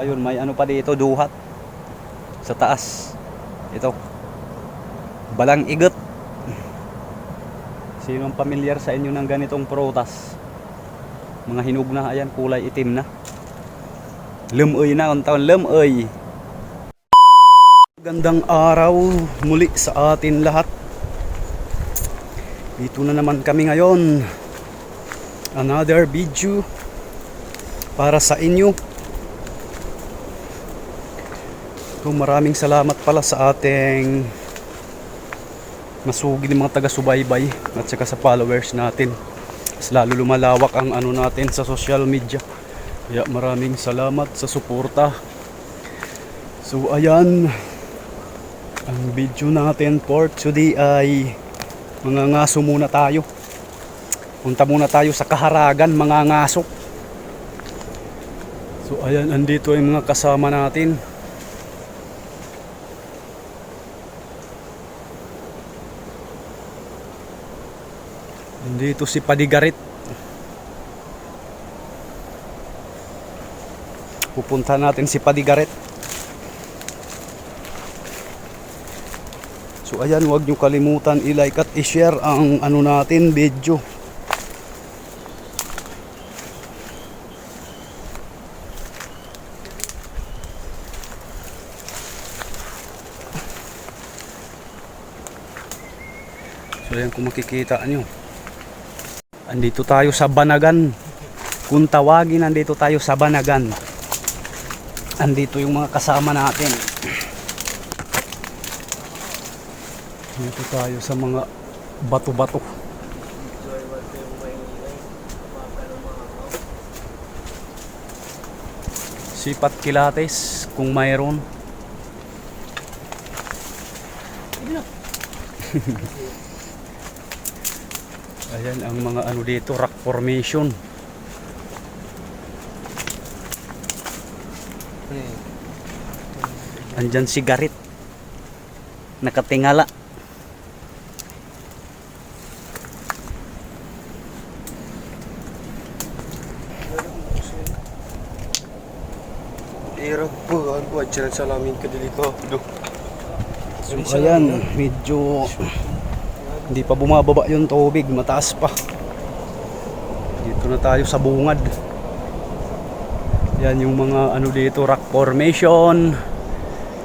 Ayun, may ano pa dito, duhat. Sa taas. Ito. Balang igot. Sino ang pamilyar sa inyo ng ganitong prutas? Mga hinog na, ayan, kulay itim na. Lumoy na, ang taon, lumoy. Gandang araw muli sa atin lahat. Dito na naman kami ngayon. Another video para sa inyo. So, maraming salamat pala sa ating masugid mga taga-subaybay at saka sa followers natin. Mas lalo lumalawak ang ano natin sa social media. Kaya maraming salamat sa suporta. So ayan, ang video natin for today ay mga ngaso muna tayo. Punta muna tayo sa kaharagan, mga ngaso. So ayan, andito yung mga kasama natin. Nandito si Padigarit. Pupunta natin si Padigarit. So ayan, huwag nyo kalimutan i-like at i-share ang ano natin video. So ayan kung makikita nyo. Andito tayo sa Banagan. Kung tawagin, andito tayo sa Banagan. Andito yung mga kasama natin. Dito tayo sa mga bato-bato. Sipat kilates kung mayroon. Ayan ang mga ano dito, rock formation. Andyan si Garit. Nakatingala. Hirap po, ang buwan siya sa lamin ka dito. Ayan, medyo hindi pa bumababa yung tubig, mataas pa. Dito na tayo sa bungad. Yan yung mga ano dito, rock formation.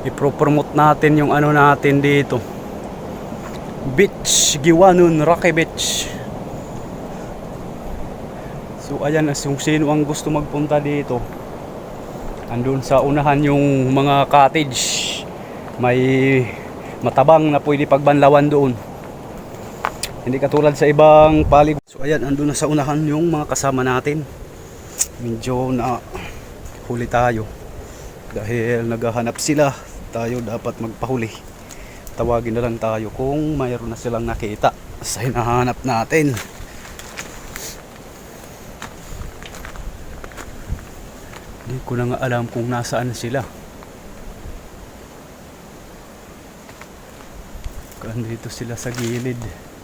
Ipro-promote natin yung ano natin dito. Beach, Giwanun, Rocky Beach. So ayan, as yung sino ang gusto magpunta dito. Andun sa unahan yung mga cottage. May matabang na pwede pagbanlawan doon. Hindi katulad sa ibang palig. So ayan, andun na sa unahan yung mga kasama natin. Medyo na huli tayo. Dahil naghahanap sila, tayo dapat magpahuli. Tawagin na lang tayo kung mayroon na silang nakita sa hinahanap natin. Hindi ko na nga alam kung nasaan sila. Andito sila sa gilid.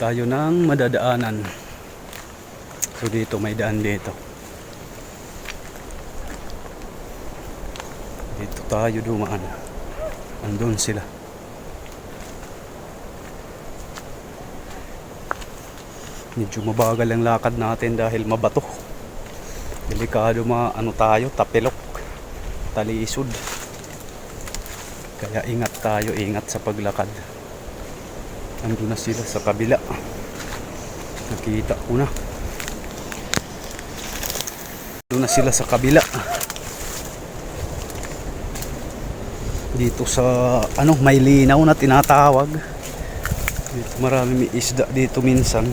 Tayo ng madadaanan. So dito may daan dito. Dito tayo dumaan. Andun sila. Medyo mabagal ang lakad natin dahil mabato. Delikado mga ano tayo, tapilok, talisod. Kaya ingat tayo, ingat sa paglakad. Ando na sila sa kabila. Nakita ko na. Ando na sila sa kabila. Dito sa ano, may linaw na tinatawag. Dito marami may isda dito minsan.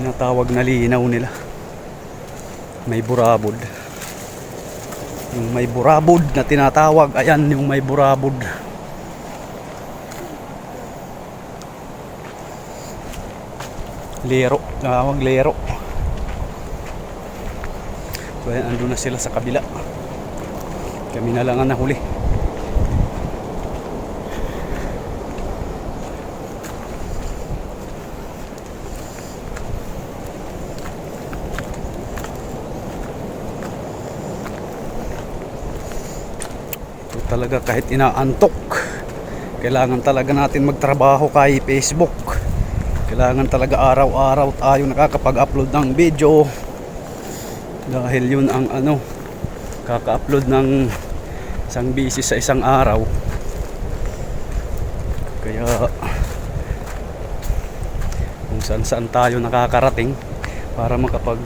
tinatawag na linaw nila may burabod yung may burabod na tinatawag. Ayan yung may burabod. Lero. Tawag lero. So ayan andun na sila sa kabila. Kami na lang ang nahuli talaga kahit inaantok. Kailangan talaga natin magtrabaho kay Facebook. Kailangan talaga araw-araw tayo nakakapag-upload ng video. Dahil yun ang ano, kaka-upload ng isang busy sa isang araw. Kaya kung saan saan tayo nakakarating para makapag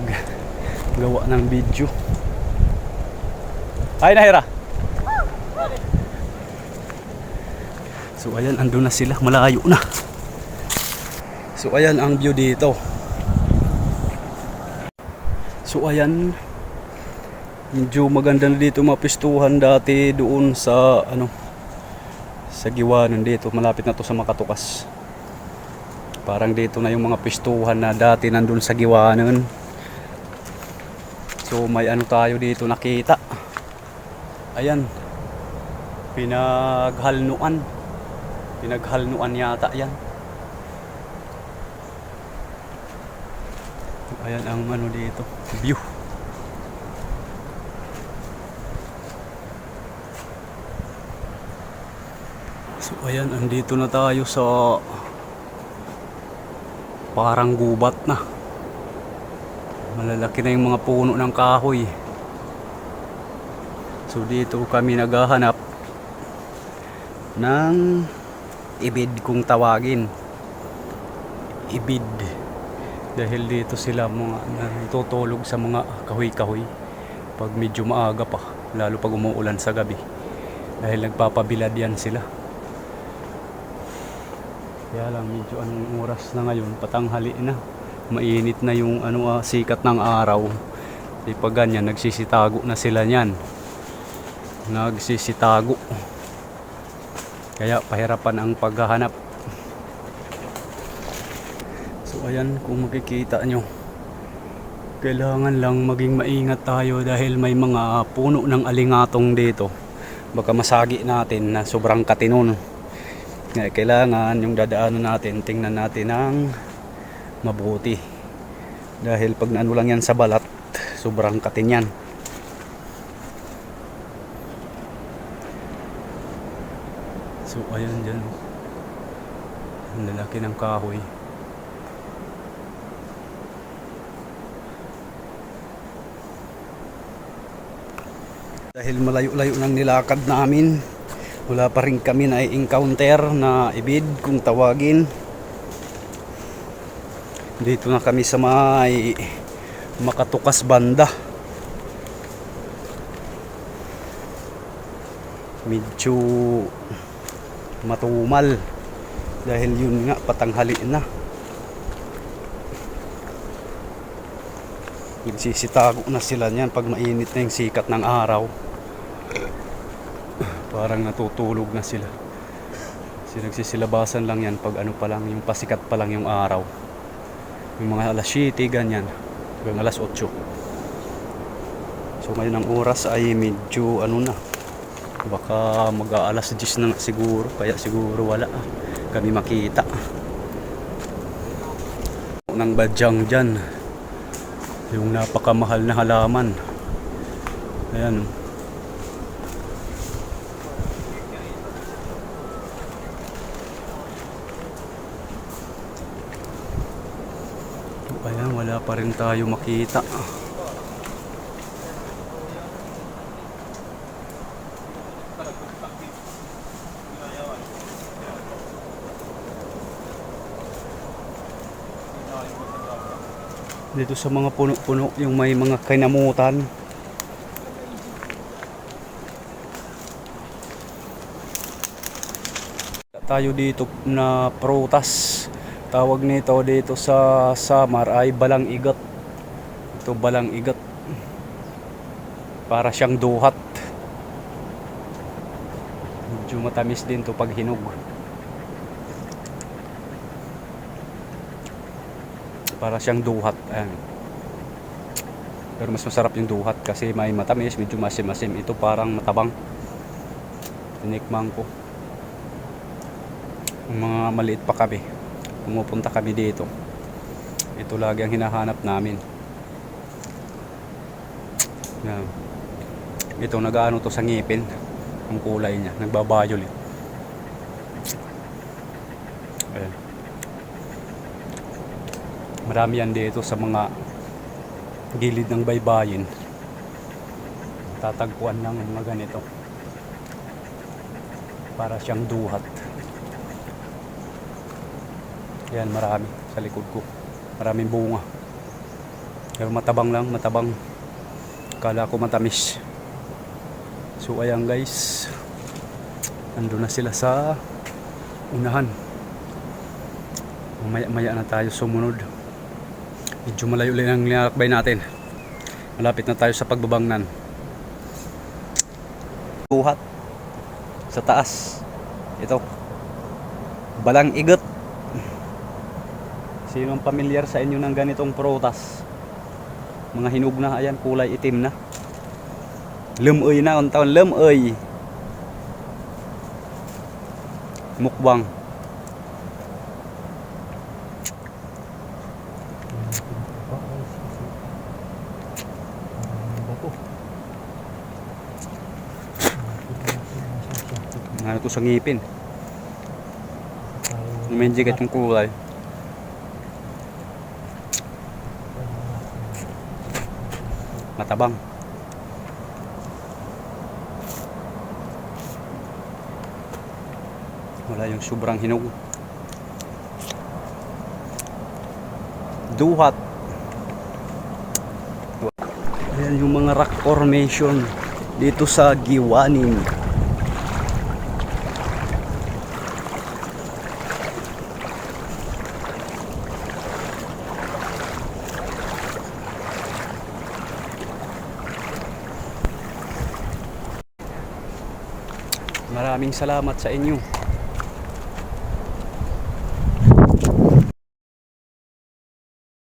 gawa ng video. Ay, Nahira! So ayan, andun na sila, malayo na. So ayan ang view dito. So ayan, medyo maganda na dito mapistuhan dati doon sa ano sa Giwanan dito, malapit na to sa Makatukas. Parang dito na yung mga pistuhan na dati nandun sa Giwanan. So may ano tayo dito nakita. Ayan. Pinaghalnuan. Pinaghalnuan yata yan. Ayan ang ano dito. View. So ayan, andito na tayo sa parang gubat na. Malalaki na yung mga puno ng kahoy. So dito kami naghahanap ng ibid kung tawagin. Ibid. Dahil dito sila mga natutulog sa mga kahoy-kahoy pag medyo maaga pa, lalo pag umuulan sa gabi. Dahil nagpapabilad yan sila. Kaya lang medyo anong oras na ngayon, patanghali na. Mainit na yung ano ah, sikat ng araw. Di pag ganyan, nagsisitago na sila niyan. Nagsisitago. Kaya pahirapan ang paghahanap. So ayan, kung makikita nyo, kailangan lang maging maingat tayo dahil may mga puno ng alingatong dito. Baka masagi natin na sobrang katinon. Kaya kailangan yung dadaanan natin, tingnan natin ng mabuti. Dahil pag naano lang yan sa balat, sobrang katin yan. So ayan dyan. Ang lalaki ng kahoy. Dahil malayo-layo nang nilakad namin, wala pa rin kami na encounter na ibid kung tawagin. Dito na kami sa may makatukas banda. Medyo matumal dahil yun nga patanghali na. Nagsisitago na sila niyan pag mainit na yung sikat ng araw. Parang natutulog na sila. Kasi nagsisilabasan lang yan pag ano pa lang, yung pasikat pa lang yung araw. Yung mga alas 7, ganyan. Hanggang alas 8. So ngayon ang oras ay medyo ano na. Baka mag alas 10 na nga siguro. Kaya siguro wala ah, kami makita. Nang badyang dyan. Yung napakamahal na halaman. Ayan. Ayan, wala pa rin tayo makita. Dito sa mga puno-puno, yung may mga kinamutan. Tayo dito na prutas. Tawag nito dito sa Samar ay balang igat. Ito balang igat. Para siyang duhat. Medyo matamis din to pag hinog. Para siyang duhat. Ayan. Pero mas masarap yung duhat kasi may matamis, medyo masim-masim. Ito parang matabang. Tinikman ko. Yung mga maliit pa kami. Pumupunta kami dito. Ito lagi ang hinahanap namin. Yan. Ito nagaano to sa ngipin. ang kulay niya. Nagba-violet. Ayan. Marami yan dito sa mga gilid ng baybayin. Tatagpuan ang mga ganito. Para siyang duhat. Yan, marami sa likod ko. Maraming bunga. Pero matabang lang, matabang. Kala ko matamis. So ayan guys. Ando na sila sa unahan. Maya maya na tayo sumunod. Medyo malayo lang ang linalakbay natin. Malapit na tayo sa pagbabangnan. Tuhat. Sa taas. Ito. Balang igot. Sino ang pamilyar sa inyo ng ganitong prutas? Mga hinog na, ayan, kulay itim na. Lumoy na, ang taon, lumoy. Mukbang. Ano to sa ngipin? Medyo yung kulay. Matabang. Wala yung sobrang hinog. Duhat. Ayan yung mga rock formation dito sa Giwanin. Maraming salamat sa inyo.